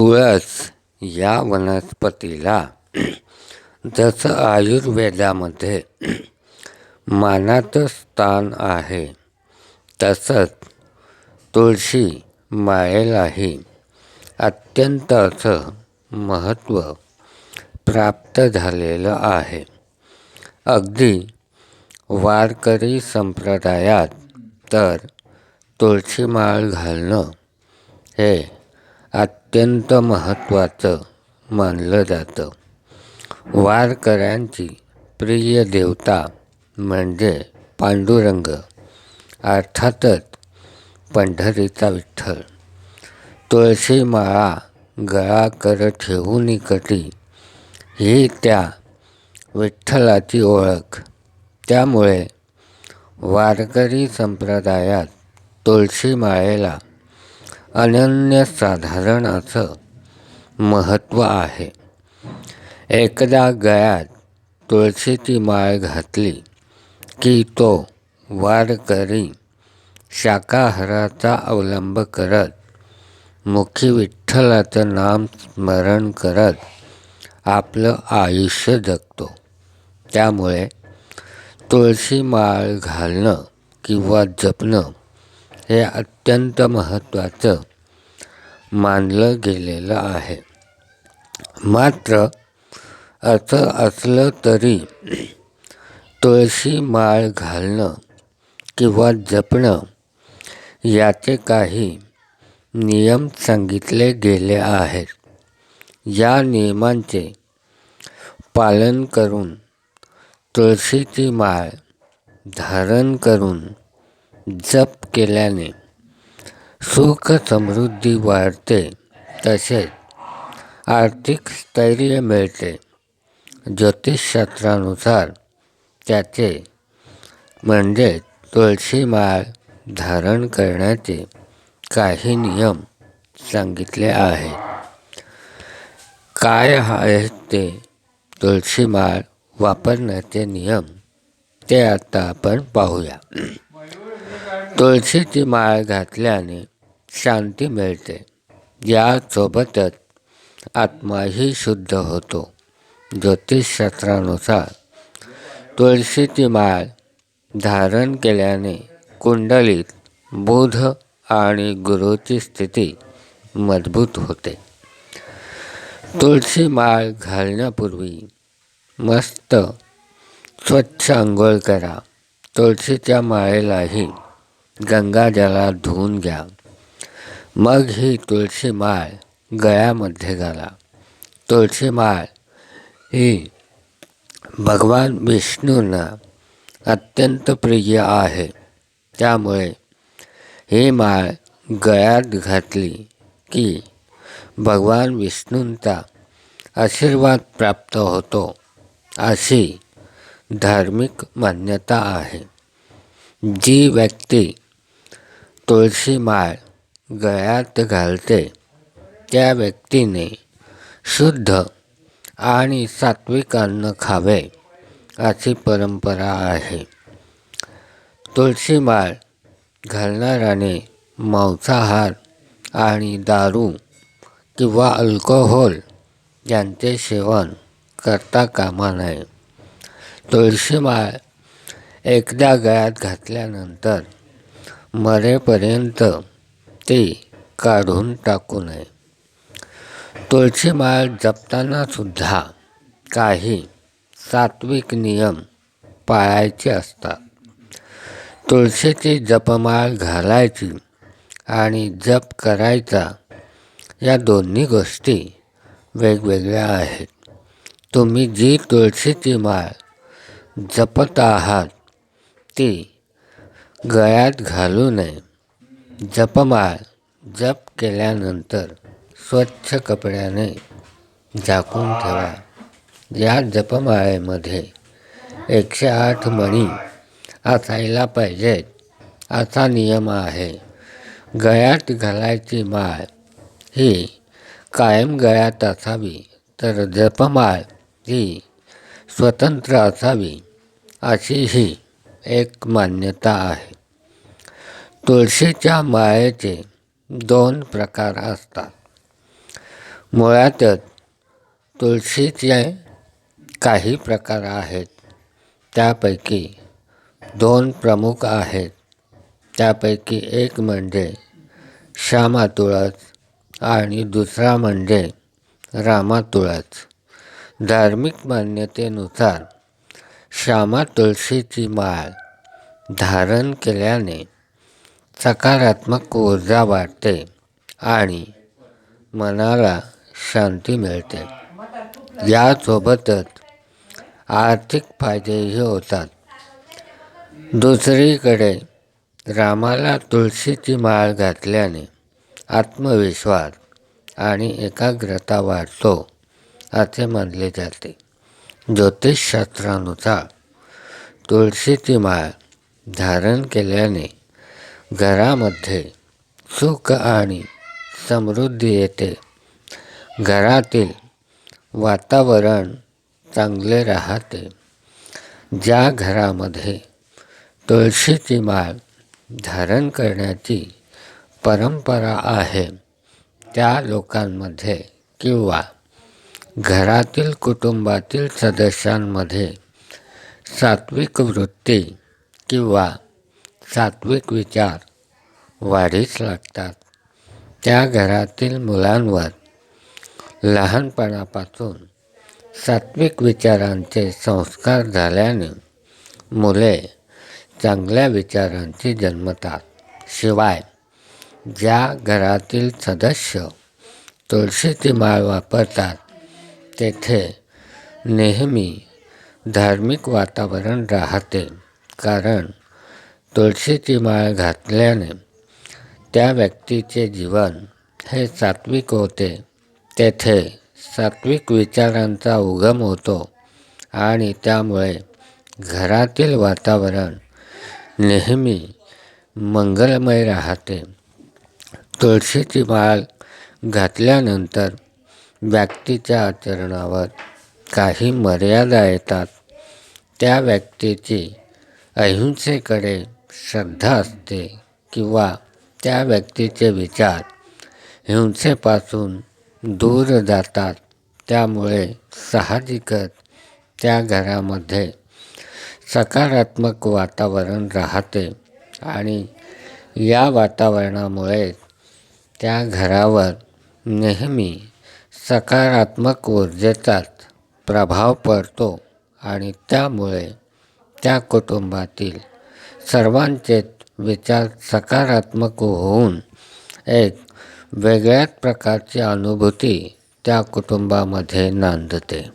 तुळस या वनस्पतीला जसं आयुर्वेदामध्ये मानाचं स्थान आहे तसंच तुळशी माळेलाही अत्यंत असं महत्त्व प्राप्त झालेलं आहे. अगदी वारकरी संप्रदायात तर तुळशी माळ घालणं हे अत्यंत अत्यंत महत्त्वाचं मानलं जातं. वारकऱ्यांची प्रिय देवता म्हणजे पांडुरंग अर्थातच पंढरीचा विठ्ठल. तुळशी माळा गळा कर ठेवून निकटी ही त्या विठ्ठलाची ओळख. त्यामुळे वारकरी संप्रदायात तुळशी माळेला अनन्यसाधारणाचं महत्त्व आहे. एकदा गळ्यात तुळशीची माळ घातली की तो वारकरी शाकाहाराचा अवलंब करत मुखी विठ्ठलाचं नाम स्मरण करत आपलं आयुष्य जगतो. त्यामुळे तुळशी माळ घालणं किंवा जपणं हे अत्यंत महत्त्वाचं मानलं गेलेलं आहे. मात्र असं असलं तरी तुळशी माळ घालणं किंवा जपणं याचे काही नियम सांगितले गेले आहेत. या नियमांचे पालन करून तुळशीची माळ धारण करून जप केल्याने सुख समृद्धी वाढते तसेच आर्थिक स्थैर्य मिळते. ज्योतिषशास्त्रानुसार त्याचे म्हणजे तुळशी माळ धारण करण्याचे काही नियम सांगितले आहेत काय आहेत ते तुळशी माळ वापरण्याचे नियम ते आता आपण पाहूया. तुळशीची माळ घातल्याने शांती मिळते. यासोबतच आत्माही शुद्ध होतो. ज्योतिषशास्त्रानुसार तुळशीची माळ धारण केल्याने कुंडलीत बुध आणि गुरुची स्थिती मजबूत होते. तुळशी माळ घालण्यापूर्वी मस्त स्वच्छ आंघोळ करा. तुळशीच्या माळेलाही गंगाजलात धुवून घ्या. मग ही तुळशी माळ गळ्यामध्ये घाला. तुळशी माळ ही भगवान विष्णूंना अत्यंत प्रिय आहे. त्यामुळे ही माळ गळ्यात घातली की भगवान विष्णूंचा आशीर्वाद प्राप्त होतो. अशी धार्मिक मान्यता आहे. जी व्यक्ती तुळशी माळ गळ्यात घालते. त्या व्यक्तीने शुद्ध आणि सात्विक अन्न खावे अशी परंपरा आहे. तुळशी माळ घालणाऱ्याने मांसाहार आणि दारू किंवा अल्कोहोल यांचे सेवन करता कामा नये. तुळशी माळ एकदा गळ्यात घातल्यानंतर मरेपर्यंत ती काढून टाकू नये. तुळशी माळ जपतानासुद्धा काही सात्विक नियम पाळायचे असतात. तुळशीची जपमाळ घालायची आणि जप करायचा या दोन्ही गोष्टी वेगवेगळ्या आहेत. तुम्ही जी तुळशीची माळ जपत आहात ती गळ्यात घालू नये. जपमाळ जप केल्यानंतर स्वच्छ कपड्याने झाकून ठेवा. या जपमाळेमध्ये एकशे आठ मणी असायला पाहिजेत असा नियम आहे. गळ्यात घालायची माळ ही कायम गळ्यात असावी तर जपमाळ ही स्वतंत्र असावी अशी ही एक मान्यता आहे. तुळशीच्या माळेचे दोन प्रकार असतात. मुळातच तुळशीचे काही प्रकार आहेत. त्यापैकी दोन प्रमुख आहेत. त्यापैकी एक म्हणजे श्यामा तुळस आणि दुसरा म्हणजे रामा तुळस. धार्मिक मान्यतेनुसार श्यामा तुळशीची माळ धारण केल्याने सकारात्मक ऊर्जा वाढते आणि मनाला शांती मिळते. यासोबतच आर्थिक फायदेही होतात. दुसरीकडे रामाला तुळशीची माळ घातल्याने आत्मविश्वास आणि एकाग्रता वाढतो असे मानले जाते. ज्योतिषशास्त्रानुसार तुळशीची माळ धारण केल्याने घरामध्ये सुख आणि समृद्धी येते. घरातील वातावरण चांगले राहते. ज्या घरामध्ये तुळशीची माळ धारण करण्याची परंपरा आहे त्या लोकांमध्ये किंवा घरातील कुटुंबातील सदस्यांमध्ये सात्विक वृत्ती किंवा सात्विक विचार वाढीस लागतात. त्या घरातील मुलांवर लहानपणापासून सात्विक विचारांचे संस्कार झाल्याने मुले चांगल्या विचारांची जन्मतात. शिवाय ज्या घरातील सदस्य तुळशीची माळ वापरतात तेथे नेहमी धार्मिक वातावरण राहते. कारण तुळशीची माळ घातल्याने त्या व्यक्तीचे जीवन हे सात्विक होते. तेथे सात्विक विचारांचा उगम होतो आणि त्यामुळे घरातील वातावरण नेहमी मंगलमय राहते. तुळशीची माळ घातल्यानंतर व्यक्तीच्या आचरणावर काही मर्यादा येतात. त्या व्यक्तीची अहिंसेकडे श्रद्धा असते किंवा त्या व्यक्तीचे विचार हिंसेपासून दूर जातात त्यामुळे साहजिकच त्या घरामध्ये सकारात्मक वातावरण राहते आणि या वातावरणामुळे त्या घरावर नेहमी सकारात्मक ऊर्जेचाच प्रभाव पडतो आणि त्यामुळे त्या कुटुंबातील सर्वांचे विचार सकारात्मक होऊन एक वेगळ्याच प्रकारची अनुभूती त्या कुटुंबामध्ये नांदते.